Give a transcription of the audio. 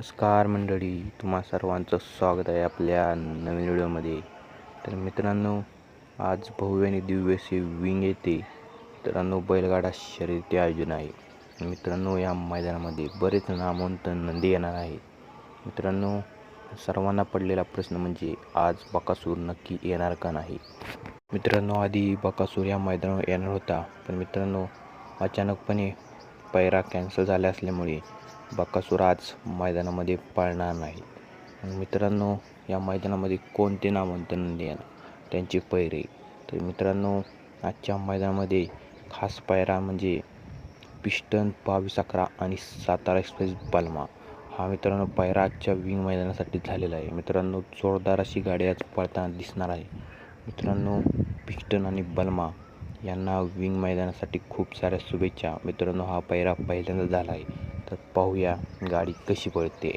नमस्कार मंडळी तुम्हा सर्वांचं स्वागत आहे आपल्या नवीन व्हिडिओमध्ये. तर मित्रांनो आज भव्य आणि दिव्य असे विंग येते. मित्रांनो बैलगाडा शर्यतीचे आयोजन आहे. मित्रांनो या मैदानामध्ये बरेच नामवंत नंदी येणार आहे मित्रांनो सर्वांना पडलेला प्रश्न म्हणजे आज बकासूर नक्की येणार का नाही? मित्रांनो आधी बकासूर या मैदानावर येणार होता. पण मित्रांनो अचानकपणे पैरा कॅन्सल झाल्या असल्यामुळे बकासूर आज मैदानामध्ये पळणार नाही. मित्रांनो या मैदानामध्ये कोणते नामांत देणार? येणार त्यांचे पैरे. तर मित्रांनो आजच्या मैदानामध्ये खास पायरा म्हणजे पिस्टन बावीस अकरा आणि सातारा एक्सप्रेस बलमा. हा मित्रांनो पायरा आजच्या विंग मैदानासाठी झालेला आहे. मित्रांनो जोरदार अशी गाडी आज पळताना दिसणार आहे. मित्रांनो पिस्टन आणि बलमा यांना विंग मैदानासाठी खूप साऱ्या शुभेच्छा. मित्रांनो हा पैरा पहिल्यांदा झाला आहे. तर पाहूया गाडी कशी पळते.